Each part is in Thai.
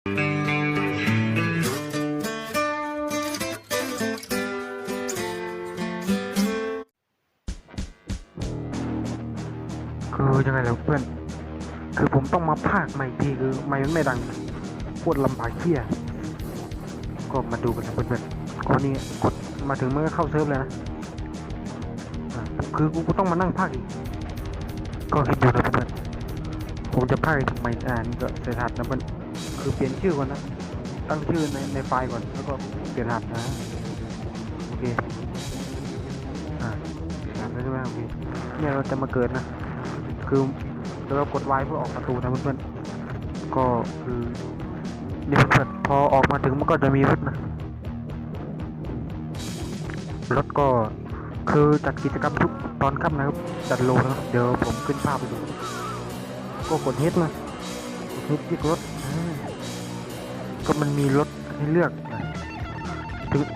คือยังไงล่ะเพื่อน คือผมต้องมาพากย์ใหม่ทีคือไม่มันไม่ดังโคตรลำบากเที่ยก็มาดูกันนะเพื่อนๆก็นี่กดมาถึงมันก็เข้าเซิร์ฟเลยนะอะคือกูกูต้องมานั่งพากย์อีก ก็คิดดูนะเพื่อนๆผมจะพากย์อีกทำไมอ่านี่ก็เสร็จหัดนะเพื่อน คือเปลี่ยนชื่อก่อนนะ ตั้งชื่อในในไฟล์ก่อน แล้วก็เปลี่ยนรหัสนะ โอเค อ่าเปลี่ยนรหัสได้ด้วยโอเค เนี่ยเราจะมาเกิดนะ คือเรากด Y เพื่อออกประตูนะเพื่อนๆ ก็คือนี่เพื่อนพอออกมาถึงมันก็จะมีรถนะ รถก็คือจัดกิจกรรมทุกตอนค่ำนะครับ จัดโลนะครับ เดี๋ยวผมขึ้นภาพไปดู ก็กดเฮดนะกดเฮดเรียกรถ ก็มันมีรถให้เลือกนะ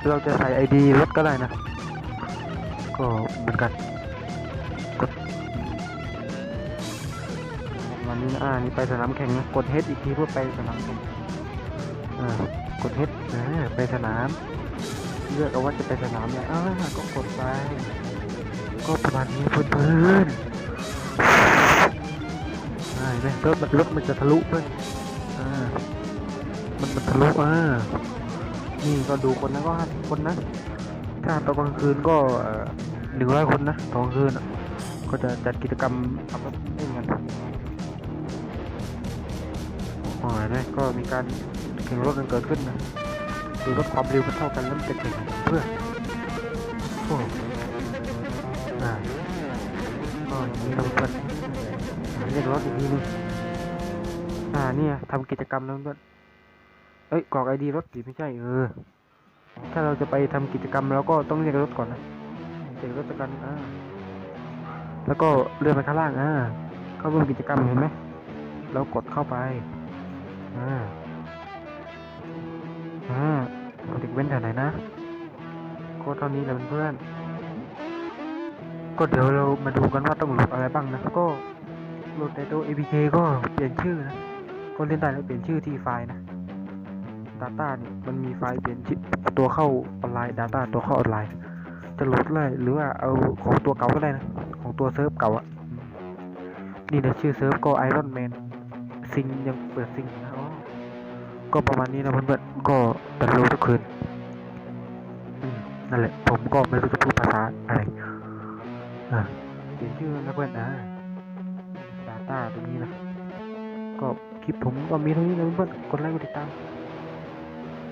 เราจะใส่ไอดีรถก็ได้นะ ก็เหมือนกันกดวันนี้นะอ่านี่ไปสนามแข่งนะกดเฮดอีกทีเพื่อไปสนามแข่งอ่ากดเฮดนะไปสนาม เลือกเอาว่าจะไปสนามเนี่ยอ่าก็กดไป ก็ประมาณนี้เพื่อนๆอ่าเห็นไหมรถมันรถมันจะทะลุเพื่อน มันมันทะลุอ่านี่ก็ดูคนนะก็ห้าสิบคนนะ ถ้าตอนกลางคืนก็หนึ่งร้อยคนนะตอนกลางคืนก็จะจัดกิจกรรมขับรถเล่นกันอ๋อนะก็มีการแข่งรถกันเกิดขึ้นนะดูรถความเร็วมันเท่ากันแล้วมันจะแข่งเพื่อโอ้อ่าก็อย่างนี้เราเพื่อนเรียกรถอีกทีนึงอ่าเนี่ยทำกิจกรรมแล้วเพื่อน เอ้ยกรอกไอดีรถสิไม่ใช่เออ ถ้าเราจะไปทำกิจกรรมเราก็ต้องเรียกรถก่อนนะเรียกรถกันอ่าแล้วก็เลื่อนไปข้างล่างอ่าเข้าร่วมกิจกรรมเห็นไหมแล้วกดเข้าไปอ่าอ่าเด็กเว้นแถวไหนนะก็เท่านี้แหละเพื่อนก็เดี๋ยวเรามาดูกันว่าต้องโหลดอะไรบ้างนะก็โหลดในตัว APK ก็เปลี่ยนชื่อนะก็เล่นได้แล้วเปลี่ยนชื่อที่ไฟล์นะ Data นี่มันมีไฟล์เปลี่ยนชื่ตัวเข้าออนไลน์ Data ตัวเข้าออนไลน์ จะโหลดเลยหรือว่าเอาของตัวเก่าก็ได้นะของตัวเซิร์ฟเก่าอะนี่นะชื่อเซิร์ฟก็ Iron Man ซิงยังเปิดซิงนะก็ประมาณนี้นะเพื่อนๆก็ตัดโลทุกคืนนั่นแหละ ผมก็ไม่รู้จะพูดภาษาอะไรอ่าเปลี่ยนชื่อนะเพื่อนนะดาต้าตรงนี้นะก็คลิปผมก็มีเท่านี้นะเพื่อนๆกดไลค์กดติดตาม